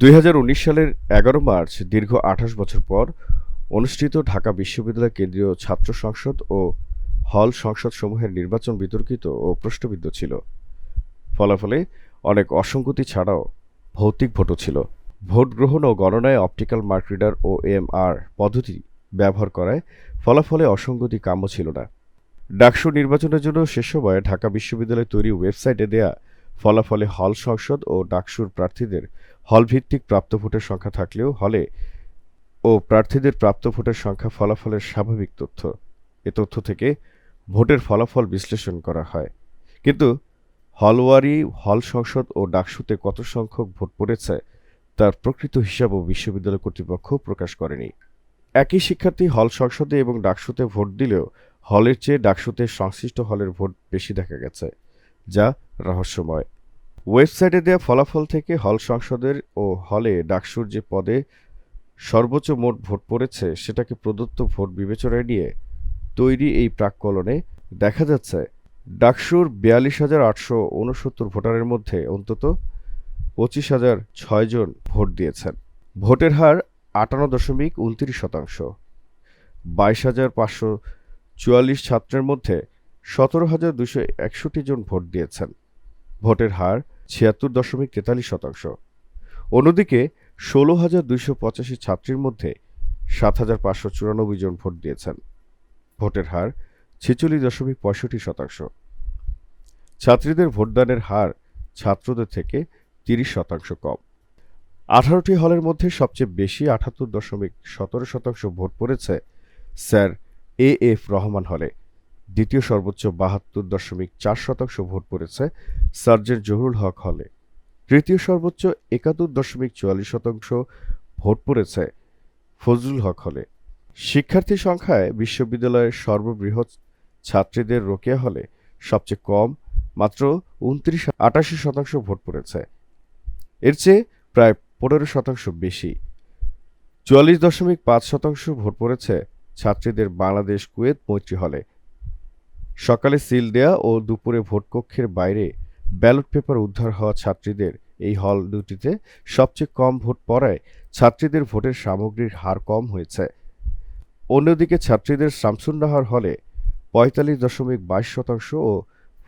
দুই হাজার উনিশ সালের এগারো মার্চ, দীর্ঘ আঠাশ বছর পর অনুষ্ঠিত ঢাকা বিশ্ববিদ্যালয় কেন্দ্রীয় ছাত্র সংসদ ও হল সংসদ সমূহের নির্বাচন বিতর্কিত ও প্রশ্নবিদ্ধ ছিল। ফলাফলে অনেক অসঙ্গতি ছাড়াও ভৌতিক ভোটও ছিল। ভোট গ্রহণ ও গণনায় অপটিক্যাল মার্ক রিডার ও এমআর পদ্ধতি ব্যবহার করায় ফলাফলে অসঙ্গতি কাম্য ছিল না। ডাকসু নির্বাচনের জন্য শেষ সময়ে ঢাকা বিশ্ববিদ্যালয় তৈরি ওয়েবসাইটে দেয়া ফলাফলে হল সংসদ ও ডাকসুর প্রার্থীদের হলভিত্তিক প্রাপ্ত ভোটের সংখ্যা থাকলেও হলে ও প্রার্থীদের প্রাপ্ত ভোটের সংখ্যা ফলাফলের স্বাভাবিক তথ্য। এ তথ্য থেকে ভোটের ফলাফল বিশ্লেষণ করা হয়। কিন্তু হলওয়ারি হল সংসদ ও ডাকসুতে কত সংখ্যক ভোট পড়েছে তার প্রকৃত হিসাবও বিশ্ববিদ্যালয় কর্তৃপক্ষ প্রকাশ করেনি। একই শিক্ষার্থী হল সংসদে এবং ডাকসুতে ভোট দিলেও হলের চেয়ে ডাকসুতে সংশ্লিষ্ট হলের ভোট বেশি দেখা গেছে। যা রহস্যময়। ওয়েবসাইটে দেওয়া ফলাফল থেকে হল সংসদের ও হলে ডাকসুর যে পদে সর্বোচ্চ মোট ভোট পড়েছে, সেটাকে প্রদত্ত ভোট বিবেচনায় নিয়ে তৈরি এই প্রাক্কলনে দেখা যাচ্ছে, ডাকসুর বিয়াল্লিশ হাজার আটশো উনসত্তর ভোটারের মধ্যে অন্তত পঁচিশ হাজার ছয়জন ভোট দিয়েছেন। ভোটের হার আটান্ন দশমিক উনত্রিশ শতাংশ। বাইশ হাজার পাঁচশো চুয়াল্লিশ ছাত্রের মধ্যে সতেরো হাজার দুশো একষট্টি জন ভোট দিয়েছেন। ভোটের হার ছিয়াত্তর দশমিক তেতাল্লিশ শতাংশ। অন্যদিকে ষোলো হাজার দুইশো পঁচাশি ছাত্রীর মধ্যে সাত হাজার পাঁচশো চুরানব্বই জন ভোট দিয়েছেন। ভোটের হার ছেচল্লিশ দশমিক পঁয়ষট্টি শতাংশ। ছাত্রীদের ভোটদানের হার ছাত্রদের থেকে তিরিশ শতাংশ কম। আঠারোটি হলের মধ্যে সবচেয়ে বেশি আটাত্তর দশমিক সতেরো শতাংশ ভোট পড়েছে স্যার এ এফ রহমান হলে। দ্বিতীয় সর্বোচ্চ বাহাত্তর দশমিক চার শতাংশ ভোট পড়েছে সার্জেন্ট জহুরুল হক হলে। তৃতীয় সর্বোচ্চ একাত্তর দশমিক চুয়াল্লিশ শতাংশ ভোট পড়েছে ফজলুল হক হলে। শিক্ষার্থী সংখ্যায় বিশ্ববিদ্যালয়ের সর্ববৃহৎ ছাত্রীদের রোকেয়া হলে সবচেয়ে কম মাত্র উনত্রিশ আটাশি শতাংশ ভোট পড়েছে। এর চেয়ে প্রায় পনেরো শতাংশ বেশি। চুয়াল্লিশ দশমিক পাঁচ শতাংশ ভোট পড়েছে ছাত্রীদের বাংলাদেশ কুয়েত মৈত্রী হলে। সকালে সিল দেয়া ও দুপুরে ভোটকক্ষের বাইরে ব্যালট পেপার উদ্ধার হওয়া ছাত্রীদের এই হল দুটিতে সবচেয়ে কম ভোট পড়ায় ছাত্রীদের ভোটের সামগ্রীর হার কম হয়েছে। অন্যদিকে ছাত্রীদের শামসুন্নাহার হলে পঁয়তাল্লিশ দশমিক বাইশ শতাংশ ও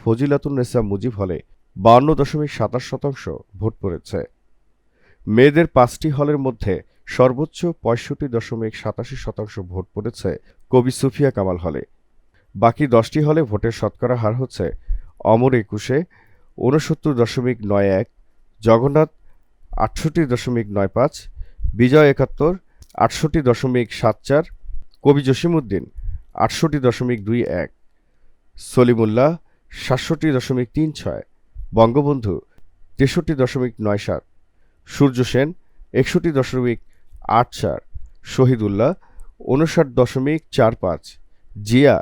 ফজিলাতুন্নেসা মুজিব হলে বান্ন দশমিক সাতাশ শতাংশ ভোট পড়েছে। মেয়েদের পাঁচটি হলের মধ্যে সর্বোচ্চ পঁয়ষট্টি দশমিক সাতাশি শতাংশ ভোট পড়েছে কবি সুফিয়া কামাল হলে। বাকি দশটি হলে ভোটের শতকরা হার হচ্ছে অমর একুশে ঊনসত্তর দশমিক নয় এক, জগন্নাথ আটষট্টি দশমিক নয় পাঁচ, বিজয় একাত্তর আটষট্টি দশমিক সাত চার, কবি জসিমউদ্দিন আটষট্টি দশমিক দুই এক, সলিমুল্লাহ সাতষট্টি দশমিক তিন ছয়, বঙ্গবন্ধু তেষট্টি দশমিক নয় সাত, সূর্য সেন একষট্টি দশমিক আট চার, শহীদুল্লাহ উনষাট দশমিক চার পাঁচ, জিয়া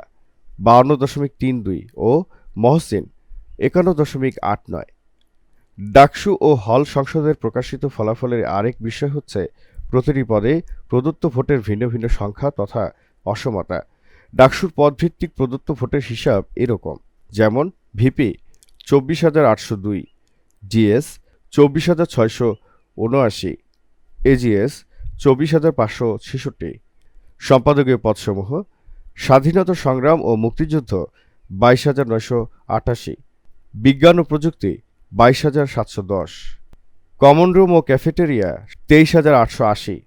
বাউন্ন দশমিক তিন দুই ও মহসিন একান্ন দশমিক আট নয়। ডাকসু ও হল সংসদের প্রকাশিত ফলাফলের আরেক বিষয় হচ্ছে, প্রতিটি পদে প্রদত্ত ভোটের ভিন্ন ভিন্ন সংখ্যা তথা অসমতা। ডাকসুর পদভিত্তিক প্রদত্ত ভোটের হিসাব এরকম, যেমন ভিপি চব্বিশ হাজার আটশো দুই, জিএস চব্বিশ হাজার ছয়শো উনআশি, এজিএস চব্বিশ হাজার পাঁচশো ছেষট্টি। সম্পাদকীয় পদসমূহ স্বাধীনতা সংগ্রাম ও মুক্তিযুদ্ধ বাইশ হাজার নয়শো আটাশি। বিজ্ঞান ও প্রযুক্তি বাইশ হাজার সাতশো দশ। কমন রুম ও ক্যাফেটেরিয়া তেইশ হাজার আটশো আশি।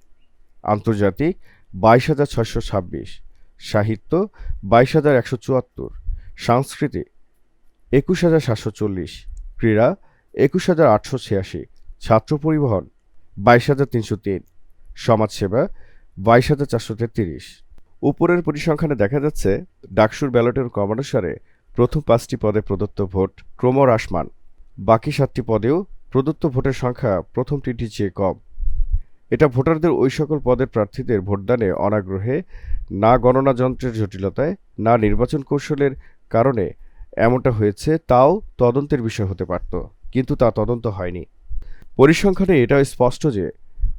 আন্তর্জাতিক বাইশ হাজার ছয়শো ছাব্বিশ। সাহিত্য বাইশ হাজার একশো চুয়াত্তর। সংস্কৃতি একুশ হাজার সাতশো চল্লিশ। ক্রীড়া একুশ হাজার আটশো ছিয়াশি। ছাত্র পরিবহন বাইশ হাজার তিনশো তিন। সমাজসেবা বাইশ হাজার চারশো তেত্রিশ। উপরের পরিসংখ্যানে দেখা যাচ্ছে, ডাকসুর ব্যালটের ক্রমানুসারে প্রথম পাঁচটি পদে প্রদত্ত ভোট ক্রমহ্রাসমান। বাকি সাতটি পদেও প্রদত্ত ভোটের সংখ্যা প্রথম তিনটির চেয়ে কম। এটা ভোটারদের ওই সকল পদের প্রার্থীদের ভোটদানে অনাগ্রহে, না গণনা যন্ত্রের জটিলতায়, না নির্বাচন কৌশলের কারণে এমনটা হয়েছে, তাও তদন্তের বিষয় হতে পারত, কিন্তু তা তদন্ত হয়নি। পরিসংখ্যানে এটাও স্পষ্ট যে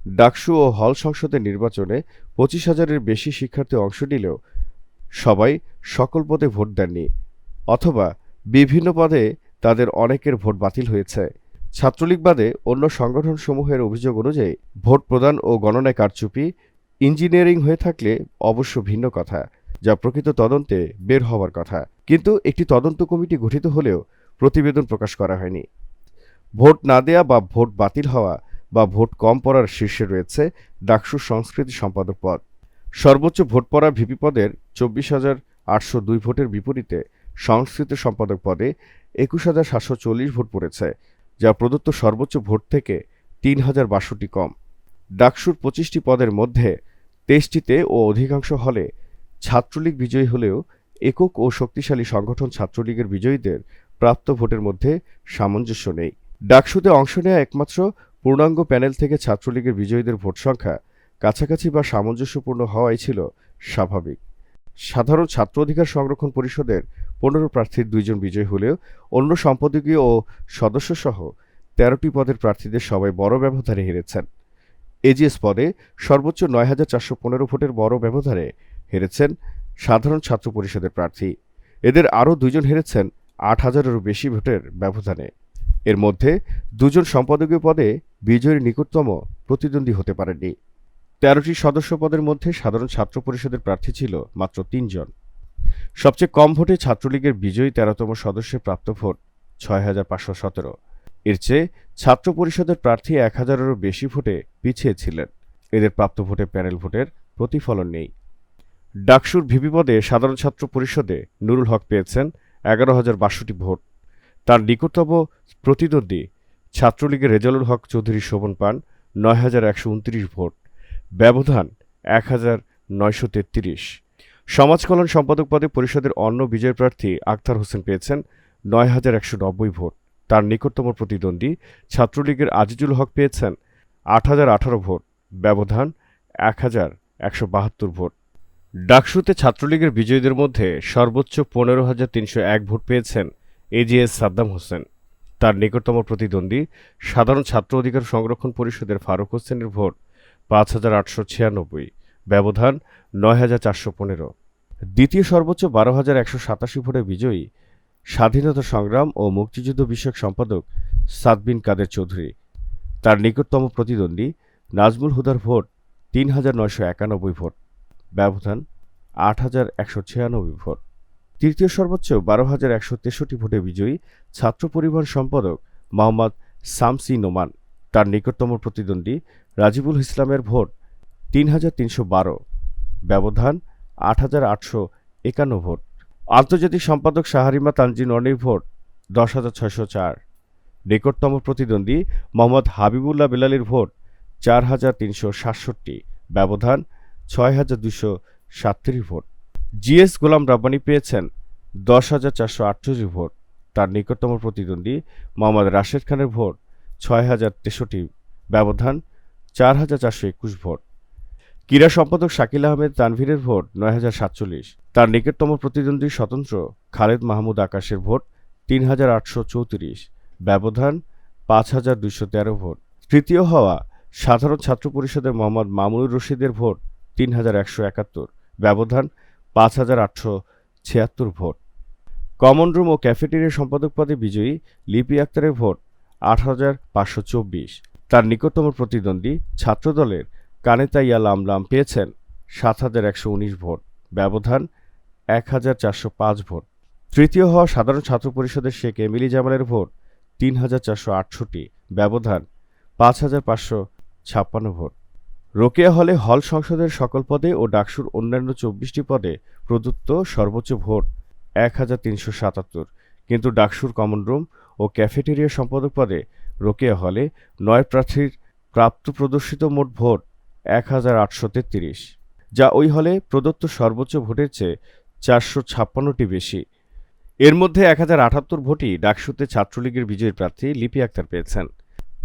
ডাকসু ও হল সংসদের নির্বাচনে পঁচিশ হাজারের বেশি শিক্ষার্থী অংশ নিলেও সবাই সকল পদে ভোট দেননি, অথবা বিভিন্ন পদে তাদের অনেকের ভোট বাতিল হয়েছে। ছাত্রলীগ বাদে অন্য সংগঠনসমূহের অভিযোগ অনুযায়ী ভোট প্রদান ও গণনায় কারচুপি, ইঞ্জিনিয়ারিং হয়ে থাকলে অবশ্য ভিন্ন কথা, যা প্রকৃত তদন্তে বের হওয়ার কথা। কিন্তু একটি তদন্ত কমিটি গঠিত হলেও প্রতিবেদন প্রকাশ করা হয়নি। ভোট না দেয়া বা ভোট বাতিল হওয়া বা ভোট কম পড়ার শীর্ষে রয়েছে ডাকসুর সংস্কৃতি সম্পাদক পদ। সর্বোচ্চ ভোট পড়া ভিপি পদের চব্বিশ হাজার আটশো দুই ভোটের বিপরীতে সংস্কৃতি সম্পাদক পদে একুশ হাজার সাতশো চল্লিশ ভোট পড়েছে, যা প্রদত্ত সর্বোচ্চ ভোট থেকে তিন হাজার বাষট্টি কম। ডাকসুর পঁচিশটি পদের মধ্যে তেইশটিতে ও অধিকাংশ হলে ছাত্রলীগ বিজয়ী হলেও একক ও শক্তিশালী সংগঠন ছাত্রলীগের বিজয়ীদের প্রাপ্ত ভোটের মধ্যে সামঞ্জস্য নেই। ডাকসুতে অংশ নেওয়া একমাত্র পূর্ণাঙ্গ প্যানেল থেকে ছাত্রলীগের বিজয়ীদের ভোট সংখ্যা কাছাকাছি বা সামঞ্জস্যপূর্ণ হওয়াই ছিল স্বাভাবিক। সাধারণ ছাত্র অধিকার সংরক্ষণ পরিষদের পনেরো প্রার্থীর দুইজন বিজয়ী হলেও অন্য সম্পাদকীয় ও সদস্যসহ তেরোটি পদের প্রার্থীদের সবাই বড় ব্যবধানে হেরেছেন। এজিএস পদে সর্বোচ্চ নয় হাজার চারশো পনেরো ভোটের বড় ব্যবধানে হেরেছেন সাধারণ ছাত্র পরিষদের প্রার্থী। এদের আরও দুজন হেরেছেন আট হাজারেরও বেশি ভোটের ব্যবধানে। এর মধ্যে দুজন সম্পাদকীয় পদে বিজয়ীর নিকটতম প্রতিদ্বন্দ্বী হতে পারেননি। তেরোটি সদস্য পদের মধ্যে সাধারণ ছাত্র পরিষদের প্রার্থী ছিল মাত্র তিনজন। সবচেয়ে কম ভোটে ছাত্রলীগের বিজয়ী তেরোতম সদস্যের প্রাপ্ত ভোট ছয় হাজার পাঁচশো সতেরো। এর চেয়ে ছাত্র পরিষদের প্রার্থী এক হাজারেরও বেশি ভোটে পিছিয়ে ছিলেন। এদের প্রাপ্ত ভোটে প্যানেল ভোটের প্রতিফলন নেই। ডাকসুর ভিপি পদে সাধারণ ছাত্র পরিষদে নুরুল হক পেয়েছেন এগারো হাজার বাষট্টি ভোট। তার নিকটতম প্রতিদ্বন্দ্বী ছাত্রলীগের রেজালুল হক চৌধুরী শোভন পান নয় হাজার একশো উনত্রিশ ভোট, ব্যবধান এক হাজার নয়শো তেত্রিশ। সমাজ কল্যাণ সম্পাদক পদে পরিষদের অন্য বিজয় প্রার্থী আখতার হোসেন পেয়েছেন নয় হাজার একশো নব্বই ভোট। তার নিকটতম প্রতিদ্বন্দ্বী ছাত্রলীগের আজিজুল হক পেয়েছেন আট হাজার আঠারো ভোট, ব্যবধান এক হাজার একশো বাহাত্তর ভোট। ডাকসুতে ছাত্রলীগের বিজয়ীদের মধ্যে সর্বোচ্চ পনেরো হাজার তিনশো এক ভোট পেয়েছেন এজিএস সাদ্দাম হোসেন। তার নিকটতম প্রতিদ্বন্দ্বী সাধারণ ছাত্র অধিকার সংরক্ষণ পরিষদের ফারুক হোসেনের ভোট পাঁচ হাজার আটশো ছিয়ানব্বই। ব্যবধান নয় হাজার চারশো পনেরো। দ্বিতীয় সর্বোচ্চ বারো হাজার একশো সাতাশি ভোটে বিজয়ী স্বাধীনতা সংগ্রাম ও মুক্তিযুদ্ধ বিষয়ক সম্পাদক সাদবিন কাদের চৌধুরী। তার নিকটতম প্রতিদ্বন্দ্বী নাজমুল হুদার ভোট তিন হাজার নয়শো একানব্বই ভোট। ব্যবধান আট হাজার একশো ছিয়ানব্বই ভোট। তৃতীয় সর্বোচ্চ বারো হাজার একশো তেষট্টি ভোটে বিজয়ী ছাত্র পরিবহন সম্পাদক মোহাম্মদ সামসি নোমান। তার নিকটতম প্রতিদ্বন্দ্বী রাজিবুল ইসলামের ভোট তিন হাজার তিনশো বারো। ব্যবধান আট হাজার আটশো একান্ন ভোট। আন্তর্জাতিক সম্পাদক শাহারিমা তানজিন অনির ভোট দশ হাজার ছয়শো চার। নিকটতম প্রতিদ্বন্দ্বী মোহাম্মদ হাবিবুল্লাহ বেলালির ভোট চার হাজার তিনশো সাতষট্টি। ব্যবধান ছয় হাজার দুশো সাতত্রিশ ভোট। জিএস গোলাম রাব্বানি পেয়েছেন দশ হাজার চারশো আটচল্লিশ ভোট। তার নিকটতম প্রতিদ্বন্দ্বী মোহাম্মদ রাশেদ খানের ভোট ছয় হাজার তেষট্টি। ব্যবধান চার হাজার চারশো একুশ ভোট। ক্রীড়া সম্পাদক শাকিল আহমেদ তানভীরের ভোট নয় হাজার সাতচল্লিশ। তার নিকটতম প্রতিদ্বন্দ্বী স্বতন্ত্র খালেদ মাহমুদ আকাশের ভোট তিন হাজার আটশো চৌত্রিশ। ব্যবধান পাঁচ হাজার দুইশো তেরো ভোট। তৃতীয় হওয়া সাধারণ ছাত্র পরিষদের মোহাম্মদ মামুনুর রশিদের ভোট তিন হাজার একশো একাত্তর। ব্যবধান পাঁচ হাজার আটশো ছিয়াত্তর ভোট। কমন রুম ও ক্যাফেটেরিয়া সম্পাদক পদে বিজয়ী লিপি আক্তারের ভোট আট হাজার পাঁচশো চব্বিশ। তার নিকটতম প্রতিদ্বন্দ্বী ছাত্রদলের কানেতা ইয়া লামলাম পেয়েছেন সাত হাজার একশো উনিশ ভোট। ব্যবধান এক হাজার চারশো পাঁচ ভোট। তৃতীয় হওয়া সাধারণ ছাত্র পরিষদের শেখ এমিলি জামালের ভোট তিন হাজার চারশো আটষট্টি। ব্যবধান পাঁচ হাজার পাঁচশো ছাপ্পান্ন ভোট। রোকেয়া হলে হল সংসদের সকল পদে ও ডাকসুর অন্যান্য চব্বিশটি পদে প্রদত্ত সর্বোচ্চ ভোট এক হাজার তিনশো সাতাত্তর। কিন্তু ডাকসুর কমন রুম ও ক্যাফেটেরিয়া সম্পাদক পদে রোকেয়া হলে নয় প্রার্থীর প্রাপ্ত প্রদর্শিত মোট ভোট এক হাজার আটশো তেত্রিশ। যা ওই হলে প্রদত্ত সর্বোচ্চ ভোটের চেয়ে চারশো ছাপ্পান্নটি বেশি। এর মধ্যে এক হাজার আটাত্তর ভোটই ডাকসুতে ছাত্রলীগের বিজয়ী প্রার্থী লিপি আক্তার পেয়েছেন।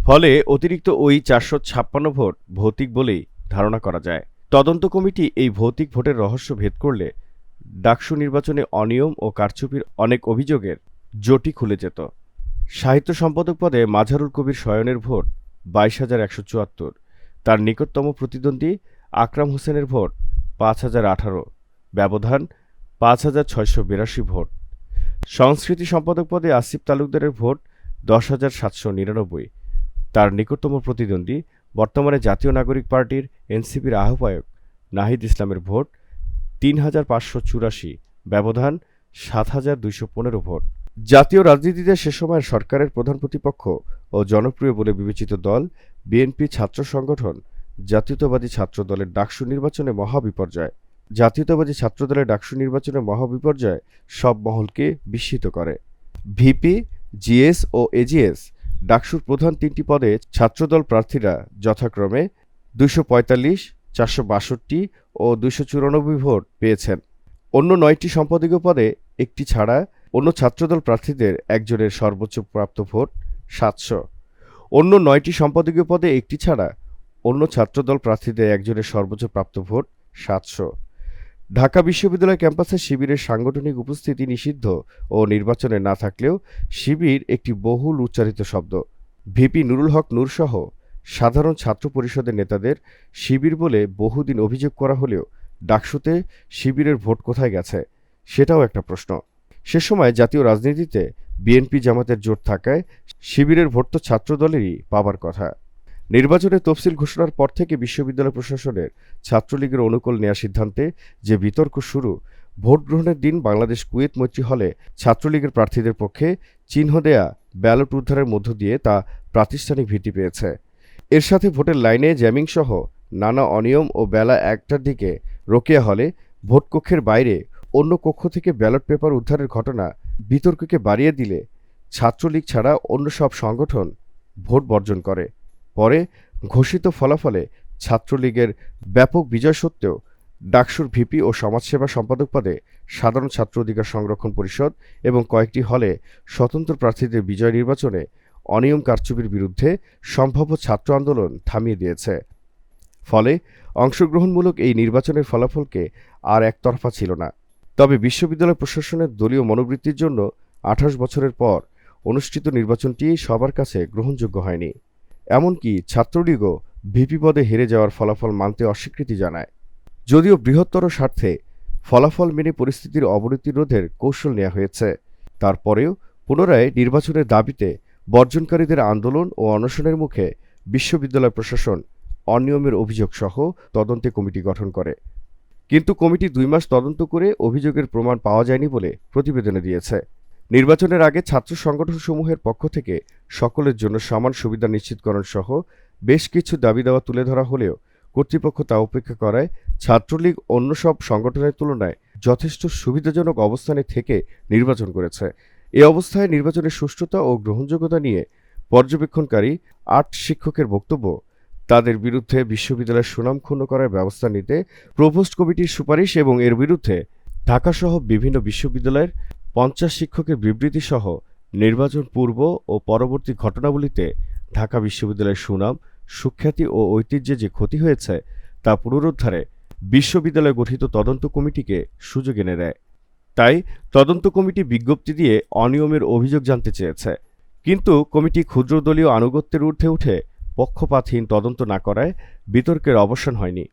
ফলে অতিরিক্ত ওই চারশো ছাপ্পান্ন ভোট ভৌতিক বলেই ধারণা করা যায়। তদন্ত কমিটি এই ভৌতিক ভোটের রহস্য ভেদ করলে ডাকসু নির্বাচনে অনিয়ম ও কারচুপির অনেক অভিযোগের জটি খুলে যেত। সাহিত্য সম্পাদক পদে মাঝারুল কবির শয়নের ভোট বাইশ হাজার একশো চুয়াত্তর। তার নিকটতম প্রতিদ্বন্দ্বী আকরাম হোসেনের ভোট পাঁচ হাজার আঠারো। ব্যবধান পাঁচ হাজার ছয়শো বিরাশি ভোট। সংস্কৃতি সম্পাদক পদে আসিফ তালুকদারের ভোট দশ হাজার সাতশো নিরানব্বই। নিকটতম প্রতিদ্বন্দ্বী বর্তমানে জাতীয় নাগরিক পার্টির এনসিপির আহ্বায়ক নাহিদ ইসলামের ভোট তিন হাজার পাঁচশো চুরাশি, ব্যবধান সাত হাজার দুইশো পনেরো ভোট। জাতীয় রাজনীতিতে সে সময়ের সরকারের প্রধান প্রতিপক্ষ ও জনপ্রিয় বলে বিবেচিত দল বিএনপি ছাত্র সংগঠন জাতীয়তাবাদী ছাত্র দলের ডাকসু নির্বাচনে মহাবিপর্যয় জাতীয়তাবাদী ছাত্রদলের ডাকসু নির্বাচনে মহাবিপর্যয় সব মহলকে বিস্মিত করে। ভিপি, জিএস ও এজিএস ডাকসুর প্রধান তিনটি পদে ছাত্রদল প্রার্থীরা যথাক্রমে দুশো পঁয়তাল্লিশ, চারশো বাষট্টি ও দুশো চুরানব্বই ভোট পেয়েছেন। অন্য নয়টি সম্পাদকীয় পদে একটি ছাড়া অন্য ছাত্রদল প্রার্থীদের একজনের সর্বোচ্চ প্রাপ্ত ভোট সাতশো। অন্য নয়টি সম্পাদকীয় পদে একটি ছাড়া অন্য ছাত্রদল প্রার্থীদের একজনের সর্বোচ্চ প্রাপ্ত ভোট সাতশো। ঢাকা বিশ্ববিদ্যালয় ক্যাম্পাসে শিবিরের সাংগঠনিক উপস্থিতি নিষিদ্ধ ও নির্বাচনে না থাকলেও শিবির একটি বহুল উচ্চারিত শব্দ। ভিপি নুরুল হক নূরসহ সাধারণ ছাত্র পরিষদের নেতাদের শিবির বলে বহুদিন অভিযোগ করা হলেও ডাকসুতে শিবিরের ভোট কোথায় গেছে, সেটাও একটা প্রশ্ন। সে সময় জাতীয় রাজনীতিতে বিএনপি জামাতের জোট থাকায় শিবিরের ভোট তো ছাত্রদলেরই পাবার কথা। নির্বাচনের তফসিল ঘোষণার পর থেকে বিশ্ববিদ্যালয় প্রশাসনের ছাত্রলীগের অনুকূল নেওয়ার সিদ্ধান্তে যে বিতর্ক শুরু, ভোট গ্রহণের দিন বাংলাদেশ কুয়েত মৈত্রী হলে ছাত্রলীগের প্রার্থীদের পক্ষে চিহ্ন দেয়া, ব্যালট উদ্ধারের মধ্য দিয়ে তা প্রাতিষ্ঠানিক ভিত্তি পেয়েছে। এর সাথে ভোটের লাইনে জ্যামিং সহ নানা অনিয়ম ও বেলা একটার দিকে রোকেয়া হলে ভোটকক্ষের বাইরে অন্য কক্ষ থেকে ব্যালট পেপার উদ্ধারের ঘটনা বিতর্ককে বাড়িয়ে দিলে ছাত্রলীগ ছাড়া অন্য সব সংগঠন ভোট বর্জন করে। পরে ঘোষিত ফলাফলে ছাত্রলীগের ব্যাপক বিজয় সত্ত্বেও ডাকসুর ভিপি ও সমাজসেবা সম্পাদক পদে সাধারণ ছাত্র অধিকার সংরক্ষণ পরিষদ এবং কয়েকটি হলে স্বতন্ত্র প্রার্থীদের বিজয় নির্বাচনে অনিয়ম কারচুপির বিরুদ্ধে সম্ভাব্য ছাত্র আন্দোলন থামিয়ে দিয়েছে। ফলে অংশগ্রহণমূলক এই নির্বাচনের ফলাফলকে আর একতরফা ছিল না। তবে বিশ্ববিদ্যালয় প্রশাসনের দলীয় মনোবৃত্তির জন্য আঠাশ বছরের পর অনুষ্ঠিত নির্বাচনটি সবার কাছে গ্রহণযোগ্য হয়নি। এমনকি ছাত্রলীগও ভিপি পদে হেরে যাওয়ার ফলাফল মানতে অস্বীকৃতি জানায়। যদিও বৃহত্তর স্বার্থে ফলাফল মেনে পরিস্থিতির অবনতি রোধের কৌশল নেওয়া হয়েছে। তারপরেও পুনরায় নির্বাচনের দাবিতে বর্জনকারীদের আন্দোলন ও অনশনের মুখে বিশ্ববিদ্যালয় প্রশাসন অনিয়মের অভিযোগ সহ তদন্তে কমিটি গঠন করে। কিন্তু কমিটি দুই মাস তদন্ত করে অভিযোগের প্রমাণ পাওয়া যায়নি বলে প্রতিবেদনে দিয়েছে। নির্বাচনের আগে ছাত্র সংগঠনসমূহের পক্ষ থেকে সকলের জন্য সমান সুবিধা নিশ্চিতকরণ সহ বেশ কিছু দাবি দাওয়া তুলে ধরা হলেও কর্তৃপক্ষ তা উপেক্ষা করায় ছাত্রলীগ অন্য সব সংগঠনের তুলনায় যথেষ্ট সুবিধাজনক অবস্থানে থেকে নির্বাচন করেছে। এ অবস্থায় নির্বাচনের সুষ্ঠুতা ও গ্রহণযোগ্যতা নিয়ে পর্যবেক্ষণকারী আট শিক্ষকের বক্তব্য, তাদের বিরুদ্ধে বিশ্ববিদ্যালয়ের সুনাম ক্ষুণ্ণ করার ব্যবস্থা নিতে প্রভোস্ট কমিটির সুপারিশ এবং এর বিরুদ্ধে ঢাকাসহ বিভিন্ন বিশ্ববিদ্যালয়ের পঞ্চাশ শিক্ষকের বিবৃতি সহ নির্বাচন পূর্ব ও পরবর্তী ঘটনাবলিতে ঢাকা বিশ্ববিদ্যালয়ের সুনাম, সুখ্যাতি ও ঐতিহ্যে যে ক্ষতি হয়েছে, তা পুনরুদ্ধারে বিশ্ববিদ্যালয় গঠিত তদন্ত কমিটিকে সুযোগ এনে দেয়। তাই তদন্ত কমিটি বিজ্ঞপ্তি দিয়ে অনিয়মের অভিযোগ জানতে চেয়েছে। কিন্তু কমিটি ক্ষুদ্রদলীয় আনুগত্যের ঊর্ধ্বে উঠে পক্ষপাতহীন তদন্ত না করায় বিতর্কের অবসান হয়নি।